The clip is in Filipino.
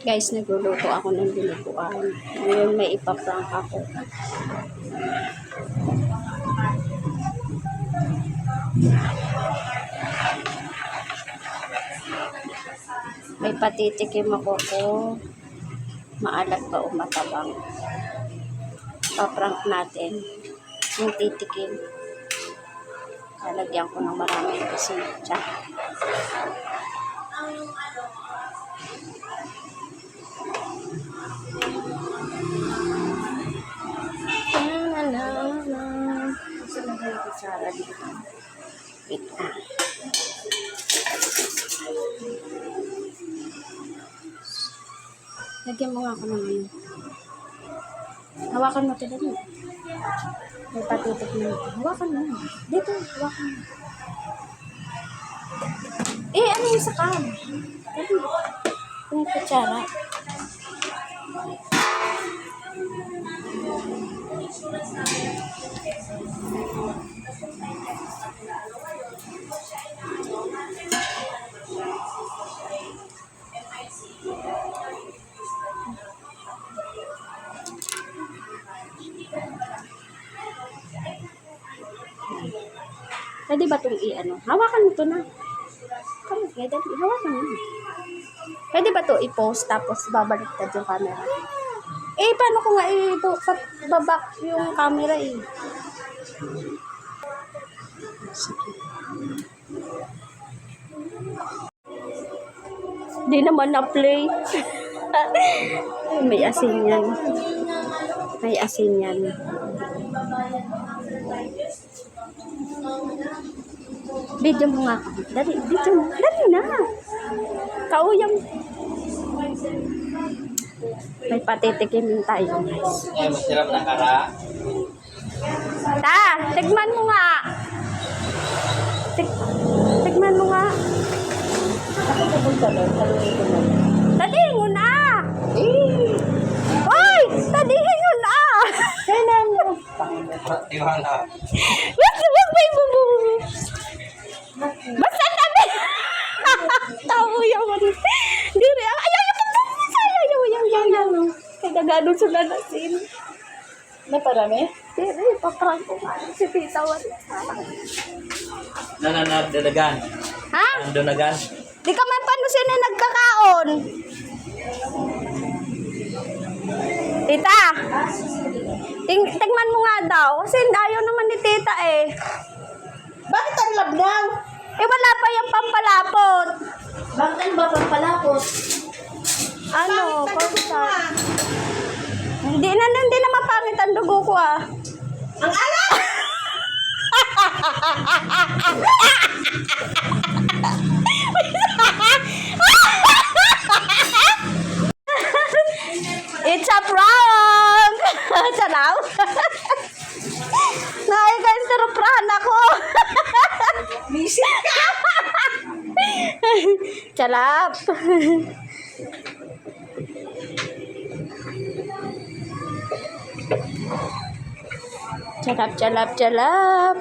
Guys, nagluluto ako ng dinuguan. Ngayon may ipaprank ako. May patitikim ako kung maalat ba o matabang. Paprank natin yung titikim. Lalagyan ko ng maraming asin. La, Ito. Lagyan mo nga ako ano. Hawakan mo ito dali. May patitik mo. Hawakan mo. Dito, hawakan mo. Eh, ano yung sa kam? Dali. Kutsara. Pwede ba itong i-ano? Hawakan mo to na. Come, okay, dali. Hawakan mo. Pwede ba to i-post tapos babaliktad yung camera? Eh, paano ko nga i-babak yung camera eh? Sige. Di naman na-play. May asin yan. May asin yan. Video mo nga. Dali, mo. Dali na. Kauyang. May patitikimin tayo, guys. Eh, masirap na kara. Ta, tigman mo nga. Tik tigman mo nga. Dali mo na. Hoy, dalihin mo na. Kailan mo? Tiwala. Kaya gano'n sa nanasin. Naparami? Diri, paprank ko nga. Si Tita Wan. Nananagdalagan. Ha? Nandonagan. Di ka man paano sila nagkakaon? Tita, ting tingman mo nga daw. Kasi ayaw naman ni tita eh. Bakit ang labnaw? Eh wala pa yung pampalapot. Bakit ang babang palakot? Ano, pausa. Hindi na, hindi na mapangit ang dugo ko ah. Ang alam! It's a prank! Salaw! Naika-interpran ako! Misip ka! Calap! Calap, calap, calap!